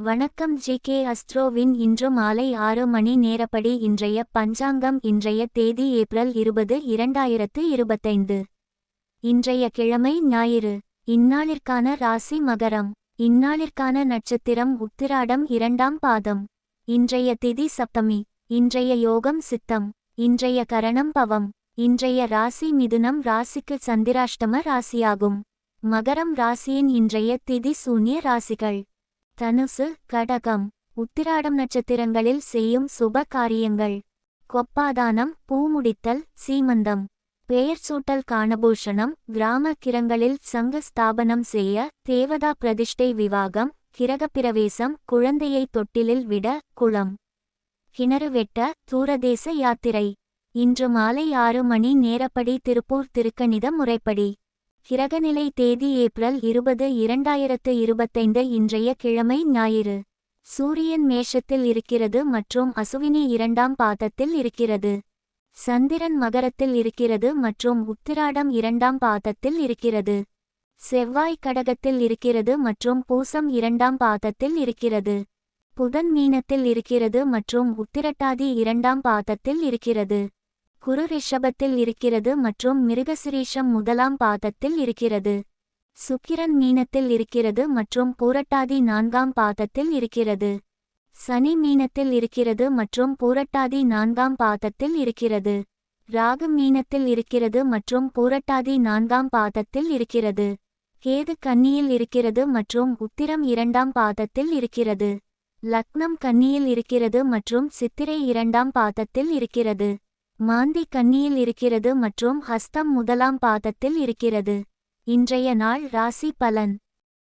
வணக்கம் G K அஸ்ட்ரோவின் இன்று மாலை ஆறு மணி நேரப்படி இன்றைய பஞ்சாங்கம் இன்றைய தேதி ஏப்ரல் இருபது இரண்டாயிரத்து இருபத்தைந்து. இன்றைய கிழமை ஞாயிறு. இந்நாளிற்கான ராசி மகரம். இந்நாளிற்கான நட்சத்திரம் உத்திராடம் இரண்டாம் பாதம். இன்றைய திதி சப்தமி. இன்றைய யோகம் சித்தம். இன்றைய கரணம் பவம். இன்றைய ராசி மிதுனம் ராசிக்கு சந்திராஷ்டம ராசியாகும். மகரம் ராசியின் இன்றைய திதி சூன்ய ராசிகள். தனுசு கடகம் உத்திராடம் நட்சத்திரங்களில் செய்யும் சுப காரியங்கள் கொப்பாதானம் பூமுடித்தல் சீமந்தம். பெயர் சூட்டல் காணபூஷணம் கிராம கிரங்களில் சங்க ஸ்தாபனம் செய்ய தேவதா பிரதிஷ்டை விவாகம் கிரகப்பிரவேசம் குழந்தையை தொட்டிலில் விட குளம். கிணறு வெட்ட தூரதேச யாத்திரை. இன்று மாலை ஆறு மணி நேரப்படி திருப்பூர் திருக்கணித முறைப்படி. கிரகநிலை தேதி ஏப்ரல் இருபது இரண்டாயிரத்து இருபத்தைந்து இன்றைய கிழமை ஞாயிறு. சூரியன் மேஷத்தில் இருக்கிறது மற்றும் அசுவினி இரண்டாம் பாதத்தில் இருக்கிறது. சந்திரன் மகரத்தில் இருக்கிறது மற்றும் உத்திராடம் இரண்டாம் பாதத்தில் இருக்கிறது. செவ்வாய் கடகத்தில் இருக்கிறது மற்றும் பூசம் இரண்டாம் பாதத்தில் இருக்கிறது. புதன் மீனத்தில் இருக்கிறது மற்றும் உத்திரட்டாதி இரண்டாம் பாதத்தில் இருக்கிறது. குரு ரிஷபத்தில் இருக்கிறது மற்றும் மிருகசிரீஷம் முதலாம் பாதத்தில் இருக்கிறது. சுக்கிரன் மீனத்தில் இருக்கிறது மற்றும் பூரட்டாதி நான்காம் பாதத்தில் இருக்கிறது. சனி மீனத்தில் இருக்கிறது மற்றும் பூரட்டாதி நான்காம் பாதத்தில் இருக்கிறது. ராகு மீனத்தில் இருக்கிறது மற்றும் பூரட்டாதி நான்காம் பாதத்தில் இருக்கிறது. கேது கன்னியில் இருக்கிறது மற்றும் உத்திரம் இரண்டாம் பாதத்தில் இருக்கிறது. லக்னம் கன்னியில் இருக்கிறது மற்றும் சித்திரை இரண்டாம் பாதத்தில் இருக்கிறது. மாந்தி கன்னியில் இருக்கிறது மற்றும் ஹஸ்தம் முதலாம் பாதத்தில் இருக்கிறது. இன்றைய நாள் ராசி பலன்.